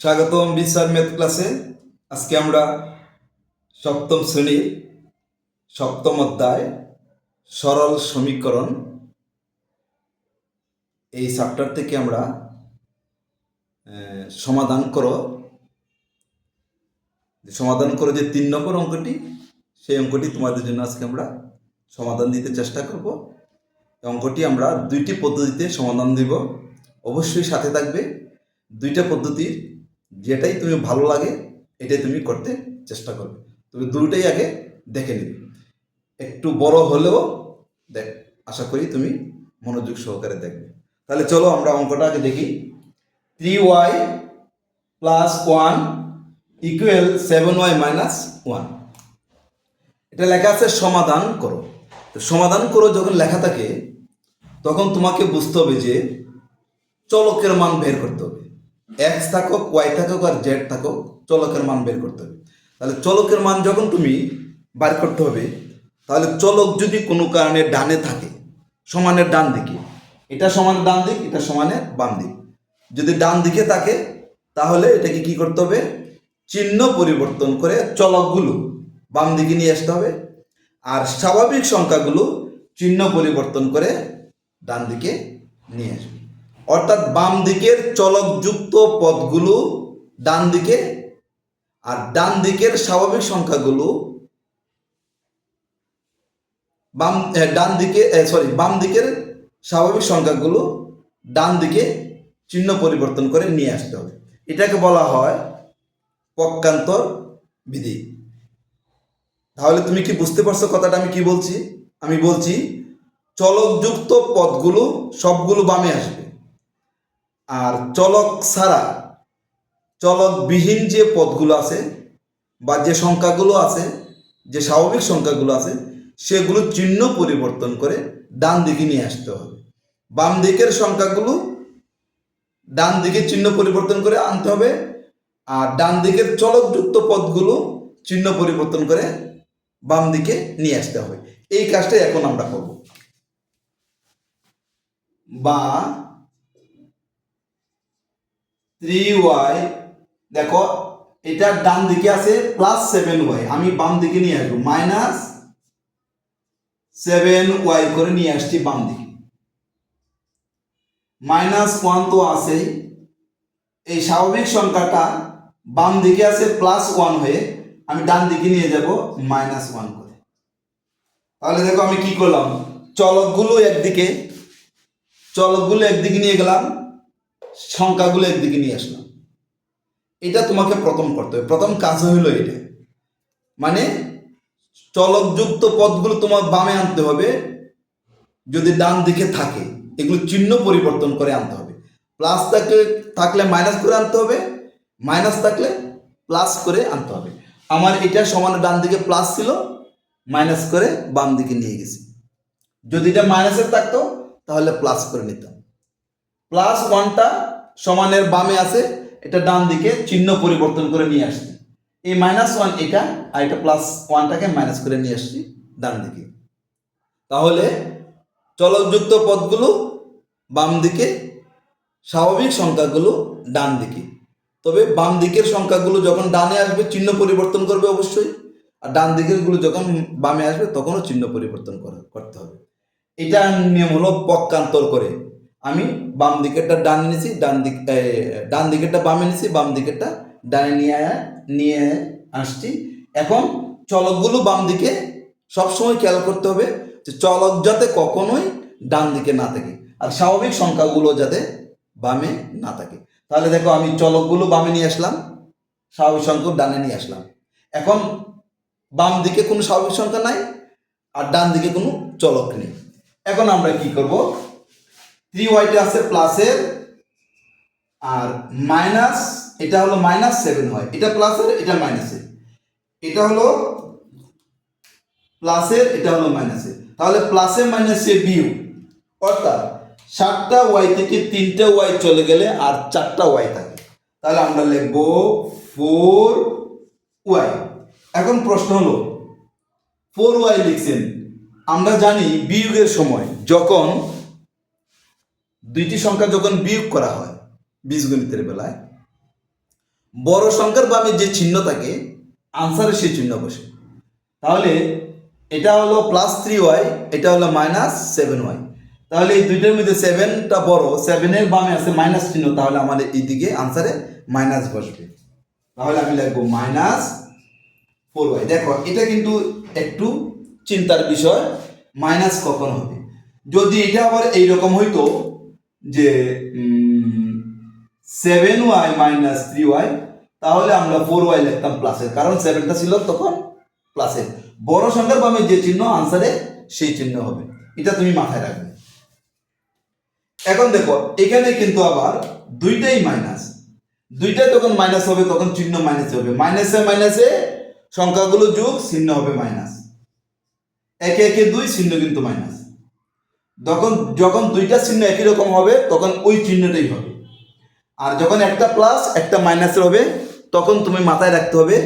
স্বাগতম বিশাল ম্যাথ ক্লাসে। আজকে আমরা সপ্তম শ্রেণির সপ্তম অধ্যায়, সরল সমীকরণ। এই চ্যাপ্টার থেকে আমরা সমাধান করো। সমাধান করো যে তিন নম্বর অঙ্কটি, সেই অঙ্কটি তোমাদের জন্য আজকে আমরা সমাধান দিতে চেষ্টা করব। অঙ্কটি আমরা দুইটি পদ্ধতিতে সমাধান দিব। অবশ্যই সাথে থাকবে। দুইটা পদ্ধতির যেটাই তুমি ভালো লাগে, এটাই তুমি করতে চেষ্টা করবে। তুমি দুটোই আগে দেখে নিবে। একটু বড় হলেও দেখ, আশা করি তুমি মনোযোগ সহকারে দেখবে। তাহলে চলো আমরা অঙ্কটা আগে দেখি। Three Y plus one equal seven Y minus one এটা লেখা আছে, সমাধান করো। তো সমাধান করো যখন লেখা থাকে, তখন তোমাকে বুঝতে হবে যে চলকের মান বের করতে হবে। এক্স থাকুক ওয়াই থাকুক আর জেড থাকুক, চলকের মান বের করতে হবে। তাহলে চলকের মান যখন তুমি বার করতে হবে, তাহলে চলক যদি কোনো কারণে ডানে থাকে, সমানের ডান দিকে, এটা সমানের ডান দিক, এটা সমানের বাম দিক। যদি ডান দিকে থাকে, তাহলে এটাকে কি করতে হবে? চিহ্ন পরিবর্তন করে চলকগুলো বাম দিকে নিয়ে আসতে হবে আর স্বাভাবিক সংখ্যাগুলো চিহ্ন পরিবর্তন করে ডান দিকে নিয়ে আসবে। অর্থাৎ বাম দিকের চলকযুক্ত পদগুলো ডান দিকে আর ডান দিকের স্বাভাবিক সংখ্যাগুলো বাম ডান দিকে সরি বাম দিকের স্বাভাবিক সংখ্যাগুলো ডান দিকে চিহ্ন পরিবর্তন করে নিয়ে আসতে হবে। এটাকে বলা হয় পক্ষান্তর বিধি। তাহলে তুমি কি বুঝতে পারছ কথাটা আমি কি বলছি? আমি বলছি চলকযুক্ত পদগুলো সবগুলো বামে আসবে। আর চলক ছাড়া, চলকবিহীন যে পদগুলো আছে বা যে সংখ্যাগুলো আছে, যে স্বাভাবিক সংখ্যাগুলো আছে, সেগুলো চিহ্ন পরিবর্তন করে ডান দিকে নিয়ে আসতে হবে। বাম দিকের সংখ্যাগুলো ডান দিকে চিহ্ন পরিবর্তন করে আনতে হবে আর ডান দিকের চলকযুক্ত পদগুলো চিহ্ন পরিবর্তন করে বাম দিকে নিয়ে আসতে হবে। এই কাজটাই এখন আমরা করব। বা থ্রি ওয়াই দেখো, এটা ডান দিকে আছে প্লাস সেভেন ওয়াই আমি বাম দিকে নিয়ে আসব মাইনাস সেভেন ওয়াই করে নিয়ে আসছি বাম দিকে। মাইনাস ওয়ান তো আছেই, এই স্বাভাবিক সংখ্যাটা বাম দিকে আছে প্লাস ওয়ান হয়ে আমি ডান দিকে নিয়ে যাব মাইনাস ওয়ান করে। তাহলে দেখো আমি কি করলাম, চলকগুলো একদিকে চলকগুলো একদিকে নিয়ে গেলাম সংখ্যাগুলো একদিকে নিয়ে আসলাম এটা তোমাকে প্রথম করতে হবে। প্রথম কাজ হলো এটা। মানে চলকযুক্ত পদগুলো তোমার বামে আনতে হবে। যদি ডান দিকে থাকে, এগুলো চিহ্ন পরিবর্তন করে আনতে হবে। প্লাস থাকলে থাকলে মাইনাস করে আনতে হবে। মাইনাস থাকলে প্লাস করে আনতে হবে। আমার এটা সমান ডান দিকে প্লাস ছিল, মাইনাস করে বাম দিকে নিয়ে গেছি। যদি এটা মাইনাসের থাকতো, তাহলে প্লাস করে নিতাম। প্লাস ওয়ানটা সমানের বামে আছে, এটা ডান দিকে চিহ্ন পরিবর্তন করে নিয়ে আসছি। এই মাইনাস ওয়ান এটা, আর এটা প্লাস ওয়ানটাকে মাইনাস করে নিয়ে আসছি ডান দিকে। তাহলে চলকযুক্ত পদগুলো বাম দিকে, স্বাভাবিক সংখ্যাগুলো ডান দিকে। তবে বাম দিকের সংখ্যাগুলো যখন ডানে আসবে, চিহ্ন পরিবর্তন করবে অবশ্যই। আর ডান দিকেরগুলো যখন বামে আসবে, তখনও চিহ্ন পরিবর্তন করা- করতে হবে। এটা নিয়ম হলো পক্ষান্তর করে। আমি বাম দিকেরটা ডানে নিয়েছি ডান দিক ডান দিকেরটা বামে নিয়েছি বাম দিকেরটা ডানে নিয়ে নিয়ে আসছি। এখন চলকগুলো বাম দিকে সবসময় খেয়াল করতে হবে যে চলক যাতে কখনোই ডান দিকে না থাকে আর স্বাভাবিক সংখ্যাগুলো যাতে বামে না থাকে। তাহলে দেখো আমি চলকগুলো বামে নিয়ে আসলাম, স্বাভাবিক সংখ্যা ডানে নিয়ে আসলাম। এখন বাম দিকে কোনো স্বাভাবিক সংখ্যা নাই আর ডান দিকে কোনো চলক নেই। এখন আমরা কি করব? থ্রি ওয়াইটা আছে প্লাসের আর মাইনাস এটা হলো মাইনাস সেভেন হয়। এটা প্লাসের এটা মাইনাসের এটা হলো প্লাসের এটা হলো মাইনাসের তাহলে প্লাসে মাইনাসে বিউ অর্থাৎ সাতটা ওয়াই থেকে তিনটা ওয়াই চলে গেলে আর চারটা ওয়াই থাকে। তাহলে আমরা লিখব ফোর ওয়াই এখন প্রশ্ন হলো ফোর ওয়াই লিখছেন। আমরা জানি বিয়োগের সময় যখন দুইটি সংখ্যা যখন বিয়োগ করা হয় বীজগণিতের বেলায়, বড় সংখ্যার বামে যে চিহ্ন থাকে আনসারে সেই চিহ্ন বসে। তাহলে এটা হলো প্লাস থ্রি ওয়াই এটা হলো মাইনাস সেভেন ওয়াই তাহলে এই দুইটার মধ্যে সেভেনটা বড় সেভেনের বামে আছে মাইনাস চিহ্ন, তাহলে আমাদের এইদিকে আনসারে মাইনাস বসবে। তাহলে আমি লিখব মাইনাস ফোর ওয়াই দেখো, এটা কিন্তু একটু চিন্তার বিষয় মাইনাস কখন হবে? যদি এটা আবার এইরকম হইতো যে seven Y minus three Y তাহলে আমরা ফোর ওয়াই লিখতাম প্লাসের কারণ সেভেনটা ছিল তখন প্লাসের বড় সংখ্যার বামে যে চিহ্ন আনসারে সেই চিহ্ন হবে। এটা তুমি মাথায় রাখবে। এখন দেখো, এখানে কিন্তু আবার দুইটাই মাইনাস দুইটাই যখন মাইনাস হবে, তখন চিহ্ন মাইনাস হবে। মাইনাসে মাইনাসে সংখ্যাগুলো যোগ, চিহ্ন হবে মাইনাস একে একে দুই, চিহ্ন কিন্তু মাইনাস যখন যখন দুইটা চিহ্ন একই রকম হবে, তখন ওই চিহ্নটাই হবে। আর যখন একটা প্লাস একটা মাইনাসের হবে, তখন তুমি মাথায় রাখতে হবে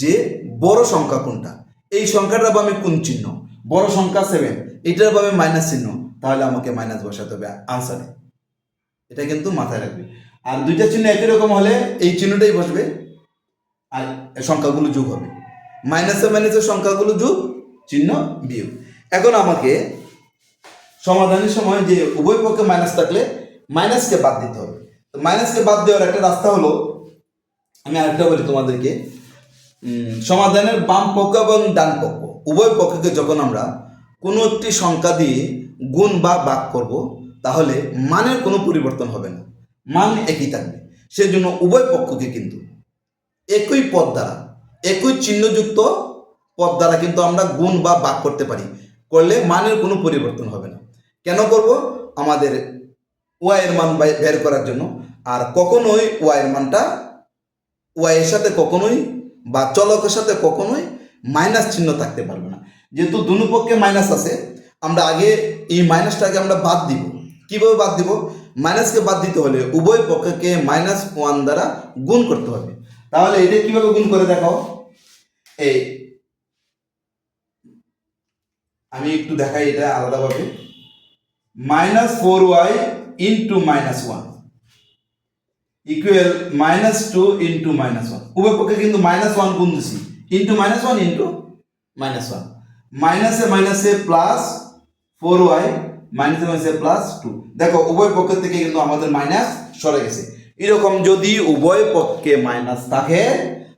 যে বড় সংখ্যা কোনটা। এই সংখ্যাটা বামে কোন চিহ্ন? বড় সংখ্যা সেভেন এটার বামে মাইনাস চিহ্ন। তাহলে আমাকে মাইনাস বসাতে হবে। আনসারে এটা কিন্তু মাথায় রাখবে। আর দুইটা চিহ্ন একই রকম হলে এই চিহ্নটাই বসবে, আর সংখ্যাগুলো যোগ হবে। মাইনাসে মাইনাসের সংখ্যাগুলো যোগ, চিহ্ন বিয়োগ। এখন আমাকে সমাধানের সময় যে উভয় পক্ষে মাইনাস থাকলে মাইনাসকে বাদ দিতে হবে। তো মাইনাসকে বাদ দেওয়ার একটা রাস্তা হলো, আমি আরেকটা বলি তোমাদেরকে সমাধানের বাম পক্ষ এবং ডান পক্ষ। উভয় পক্ষকে যখন আমরা কোনো একটি সংখ্যা দিয়ে গুণ বা ভাগ করব, তাহলে মানের কোনো পরিবর্তন হবে না। মান একই থাকবে। সেজন্য উভয় পক্ষকে কিন্তু একই পদ দ্বারা, একই চিহ্নযুক্ত পদ দ্বারা কিন্তু আমরা গুণ বা ভাগ করতে পারি। করলে মানের কোনো পরিবর্তন হবে না। কেন করব? আমাদের ওয়াই এর মান বের করার জন্য। আর কখনোই ওয়াই এর মানটা ওয়াই এর সাথে কখনোই বা চলকের সাথে কখনোই মাইনাস চিহ্ন থাকতে পারবে না। যেহেতু দুনো পক্ষে মাইনাস আছে, আমরা আগে এই মাইনাসটাকে আমরা বাদ দিব। কীভাবে বাদ দিব? মাইনাসকে বাদ দিতে হলে উভয় পক্ষকে মাইনাস ওয়ান দ্বারা গুণ করতে হবে। তাহলে এটা কীভাবে গুণ করে দেখাও এই, আমি একটু দেখাই এটা আলাদাভাবে। Minus four Y into minus one equal minus two into minus one উভয় পক্ষে কিন্তু মাইনাস ওয়ান গুণ দিছি। Into minus one into minus one মাইনাসে মাইনাসে প্লাস ফোর ওয়াই মাইনাসে মাইনাসে প্লাস টু দেখো, উভয় পক্ষ থেকে কিন্তু আমাদের মাইনাস সরে গেছে। এরকম যদি উভয় পক্ষে মাইনাস থাকে,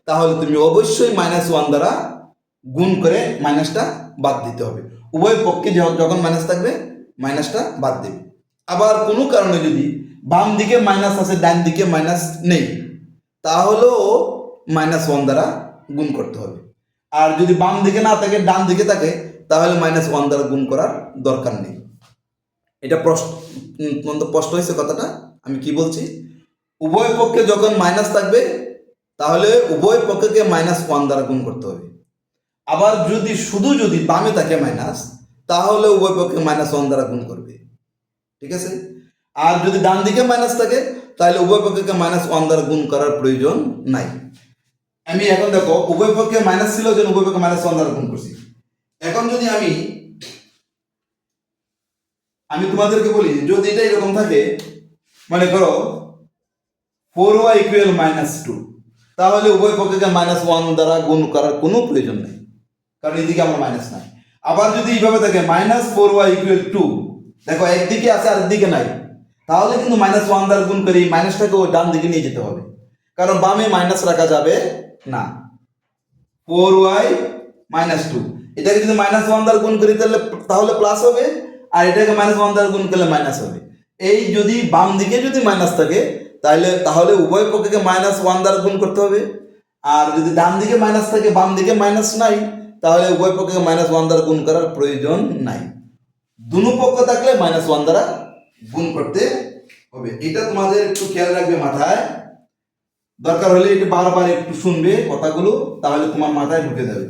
তাহলে তুমি অবশ্যই মাইনাস ওয়ান দ্বারা গুণ করে মাইনাসটা বাদ দিতে হবে। উভয় পক্ষে যখন- মাইনাস থাকবে মাইনাসটা বাদ দেবে আবার কোনো কারণে যদি বাম দিকে মাইনাস আছে, ডান দিকে মাইনাস নেই, তাহলেও মাইনাস ওয়ান দ্বারা গুণ করতে হবে। আর যদি বাম দিকে না থাকে, ডান দিকে থাকে, তাহলে মাইনাস ওয়ান দ্বারা গুণ করার দরকার নেই। এটা প্রশ্ন স্পষ্ট হয়েছে কথাটা, আমি কি বলছি? উভয় পক্ষে যখন মাইনাস থাকবে, তাহলে উভয় পক্ষকে মাইনাস ওয়ান দ্বারা গুণ করতে হবে। আবার যদি, শুধু যদি বামে থাকে মাইনাস তাহলে উভয় পক্ষে মাইনাস ওয়ান দ্বারা গুণ করবে। ঠিক আছে? আর যদি ডান দিকে মাইনাস থাকে, তাহলে উভয় পক্ষকে মাইনাস ওয়ান দ্বারা গুণ করার প্রয়োজন নাই। আমি এখন দেখো, উভয় পক্ষে মাইনাস ছিল যেন উভয় পক্ষে মাইনাস ওয়ান দ্বারা গুণ করছি। এখন যদি আমি আমি তোমাদেরকে বলি, যদি এটা এরকম থাকে মানে করো four y equal minus two তাহলে উভয় পক্ষকে মাইনাস ওয়ান দ্বারা গুণ করার কোনো প্রয়োজন নেই। কারণ এদিকে আমার মাইনাস নাই। আবার যদি এইভাবে থাকে minus four y equal two দেখো একদিকে আছে আর দিকে নাই। তাহলে কিন্তু মাইনাস ওয়ান দ্বারা গুণ করে মাইনাসটাকে ওই ডান দিকে নিয়ে যেতে হবে। কারণ বামে মাইনাস রাখা যাবে না। ফোর ওয়াই মাইনাস টু এটাকে যদি মাইনাস ওয়ান দ্বারা গুণ করি, তাহলে তাহলে প্লাস হবে, আর এটাকে মাইনাস ওয়ান দ্বারা গুণ করলে মাইনাস হবে। এই যদি বাম দিকে যদি মাইনাস থাকে, তাহলে তাহলে উভয় পক্ষকে মাইনাস ওয়ান দ্বারা গুণ করতে হবে। আর যদি ডান দিকে মাইনাস থাকে, বাম দিকে মাইনাস নাই তাহলে উভয় পক্ষকে মাইনাস ওয়ান দ্বারা গুণ করার প্রয়োজন নাই। দুনো পক্ষ থাকলে মাইনাস ওয়ান দ্বারা গুণ করতে হবে। এটা তোমাদের একটু খেয়াল রাখবে মাথায়। দরকার হলে একটু বারবার একটু শুনবে কথাগুলো, তাহলে তোমার মাথায় ঢুকে যাবে।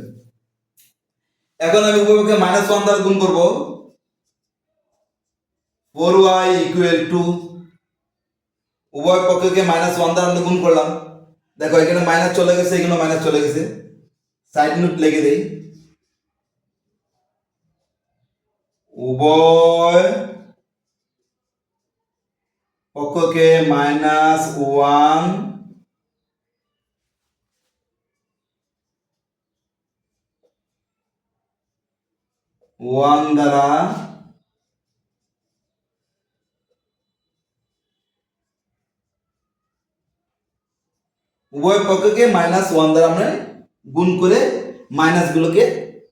এখন আমি উভয়পক্ষে মাইনাস ওয়ান দ্বারা গুণ করব। ফোর ওয়াই ইকুয়াল টু উভয় পক্ষকে মাইনাস ওয়ান দ্বারা গুণ করলাম। দেখো, এখানে মাইনাস চলে গেছে এখানে মাইনাস চলে গেছে। সাইড নোট লেগে দেই। উভয় পক্ষকে মাইনাস ওয়ান ওয়ান দ্বারা উভয় পক্ষকে মাইনাস ওয়ান দ্বারা আমরা গুণ করে মাইনাস গুলোকে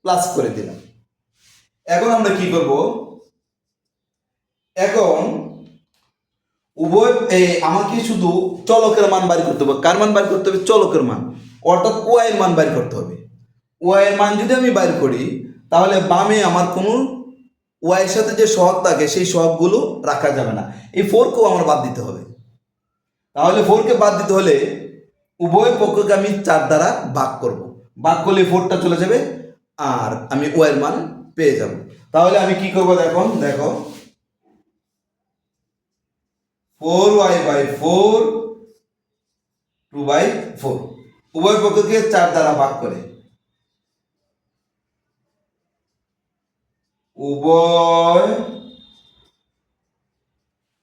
প্লাস করে দিলাম। এখন আমরা কি করব? এখন উভয় আমাকে শুধু চলকের মান বাড়ি করতে হবে। কার মান বাড়ি করতে হবে? চলকের মান। অর্থাৎ ওয়াই এর মান বাড়ি করতে হবে। ওয়াই এর মান যদি আমি বাইর করি, তাহলে বামে আমার কোনো ওয়াই এর সাথে যে সহগ থাকে, সেই সহগগুলো রাখা যাবে না। এই ফোরকেও আমার বাদ দিতে হবে। তাহলে ফোরকে বাদ দিতে হলে উভয় পক্ষকে আমি চার দ্বারা ভাগ করব। ভাগ করলে ফোরটা চলে যাবে। আর আমি ওয়াই এর মান পেয়ে যাব। তাহলে আমি কি করব দেখো দেখো। Four y by four two by four উভয় পক্ষকে চার দ্বারা ভাগ করে। উভয়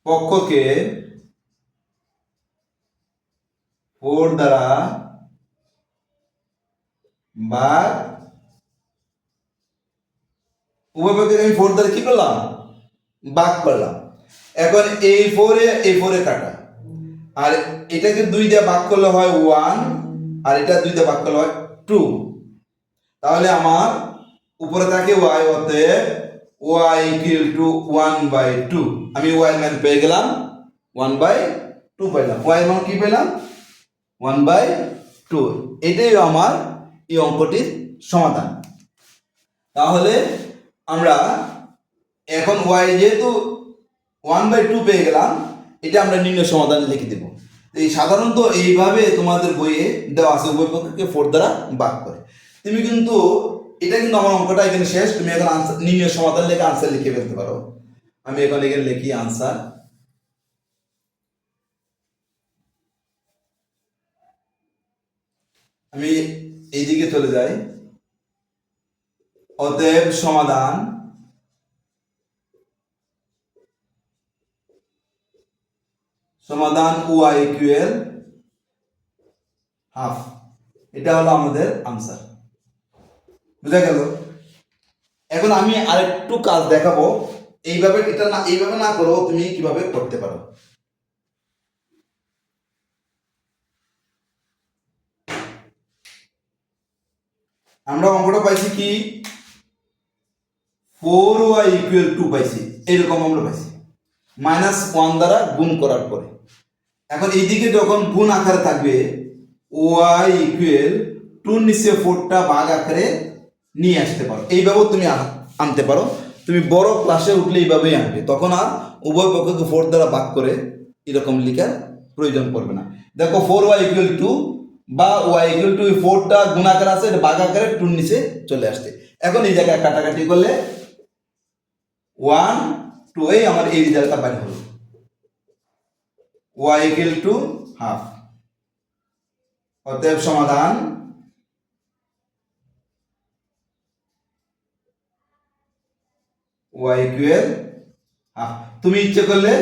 পক্ষকে ফোর দ্বারা ভাগ উভয় পক্ষকে আমি ফোর দ্বারা কি করলাম? ভাগ করলাম। এখন এই ফোরে এই ফোরে কাটা। আর এটাকে দুই দিয়ে ভাগ করলে হয় ওয়ান আর এটা দুই দিয়ে ভাগ করলে হয় টু তাহলে আমার উপরে থাকে ওয়াই অতএব y equal two one by two আমি ওয়াই মান পেয়ে গেলাম ওয়ান বাই টু পেলাম। ওয়াই মান কি পেলাম? ওয়ান বাই টু এটাই আমার এই অঙ্কটির সমাধান। তাহলে আমরা এখন ওয়াই যেহেতু ওয়ান বাই টু পেয়ে গেলাম, এটা আমরা নিম্ন সমাধান লিখে দেবো। এই সাধারণত এইভাবে তোমাদের বইয়ে দেওয়া আছে উভয় পক্ষকে ফোর দ্বারা ভাগ করে। তুমি কিন্তু, এটা কিন্তু আমার অঙ্কটা এখানে শেষ, তুমি এখন আনসার নির্ণয় সমাধান লিখে আনসার লিখে ফেলতে পারো। আমি এখন এখানে লিখি আনসার আমি এইদিকে চলে যাই। অতএব সমাধান। সমাধান ওয়াই ইকুয়াল হাফ। এটা হলো আমাদের আনসার। বুঝা গেল? এখন আমি আরেকটু কাজ দেখাবো। এইভাবে এটা না এইভাবে না করো, তুমি কীভাবে করতে পারো? আমরা অঙ্কটা পাইছি কি? ফোর ওয়াই ইকুয়াল টু পাইছি এরকম আমরা পাইছি। মাইনাস ওয়ান দ্বারা গুণ করার পরে। এখন এইদিকে যখন গুণ আকারে থাকবে ওয়াই ইকুয়াল টু নিচে ফোরটা ভাগ আকারে নিয়ে আসতে পারো। এইভাবেও তুমি আন- আনতে পারো। তুমি বড় ক্লাসে উঠলে এইভাবেই আনবে। তখন আর উভয় পক্ষকে ফোর দ্বারা ভাগ করে এরকম লেখার প্রয়োজন পড়বে না। দেখো ফোর ওয়াই ইকুয়াল টু বা ওয়াই ইকুয়াল টু ফোরটা গুণাকার আছে, এটা ভাগ আকারে টুর নিচে চলে আসছে। এখন এই জায়গায় কাটাকাটি করলে ওয়ান টু এই আমার এই রেজাল্টটা বাইর হলো। ওয়াই ইকুয়াল টু হাফ অতএব সমাধান ওয়াই ইকুয়াল হাফ তুমি ইচ্ছে করলে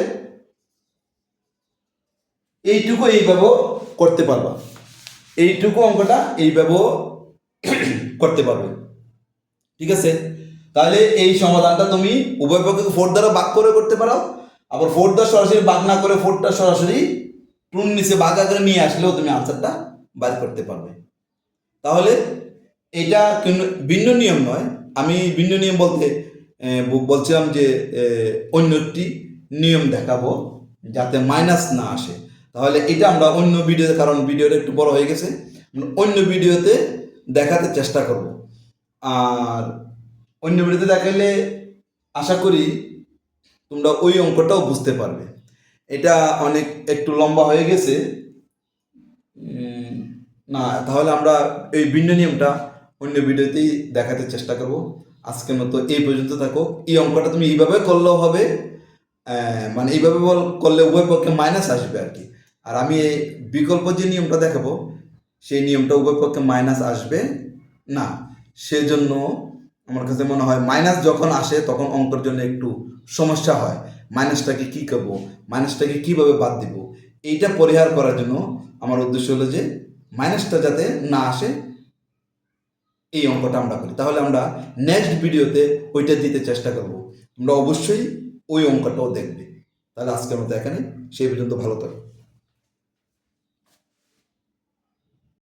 এইটুকু এইভাবেও করতে পারবা। এইটুকু অঙ্কটা এইভাবেও করতে পারবে। ঠিক আছে? তাহলে এই সমাধানটা তুমি উভয় পক্ষকে ফোর দ্বারা ভাগ করে করতে পারো। আবার ফোর দ্বারা সরাসরি ভাগ না করে ফোরটা সরাসরি টুন নিচে ভাগ করে নিয়ে আসলেও তুমি আনসারটা বার করতে পারবে। তাহলে এটা ভিন্ন নিয়ম নয়। আমি ভিন্ন নিয়ম বলতে বলছিলাম যে অন্য একটি নিয়ম দেখাবো যাতে মাইনাস না আসে। তাহলে এটা আমরা অন্য ভিডিওতে কারণ ভিডিওটা একটু বড় হয়ে গেছে অন্য ভিডিওতে দেখাতে চেষ্টা করব। আর অন্য ভিডিওতে দেখালে আশা করি তোমরা ওই অঙ্কটাও বুঝতে পারবে। এটা অনেক একটু লম্বা হয়ে গেছে। না, তাহলে আমরা এই ভিন্ন নিয়মটা অন্য ভিডিওতেই দেখাতে চেষ্টা করব। আজকের মতো এই পর্যন্ত থাকো। এই অঙ্কটা তুমি এইভাবে করলেও হবে। মানে এইভাবে বল, করলে উভয় পক্ষে মাইনাস আসবে আর কি। আর আমি এই বিকল্প যে নিয়মটা দেখাবো, সেই নিয়মটা উভয় পক্ষে মাইনাস আসবে না। সেজন্য আমার কাছে মনে হয় মাইনাস যখন আসে, তখন অঙ্কের জন্য একটু সমস্যা হয়। মাইনাসটাকে কি করব? মাইনাসটাকে কীভাবে বাদ দিব? এইটা পরিহার করার জন্য আমার উদ্দেশ্য হলো যে মাইনাসটা যাতে না আসে, এই অঙ্কটা আমরা করি। তাহলে আমরা নেক্সট ভিডিওতে ওইটা দিতে চেষ্টা করব। তোমরা অবশ্যই ওই অঙ্কটাও দেখবে। তাহলে আজকের মতো এখানে সেই পর্যন্ত ভালো থাকো।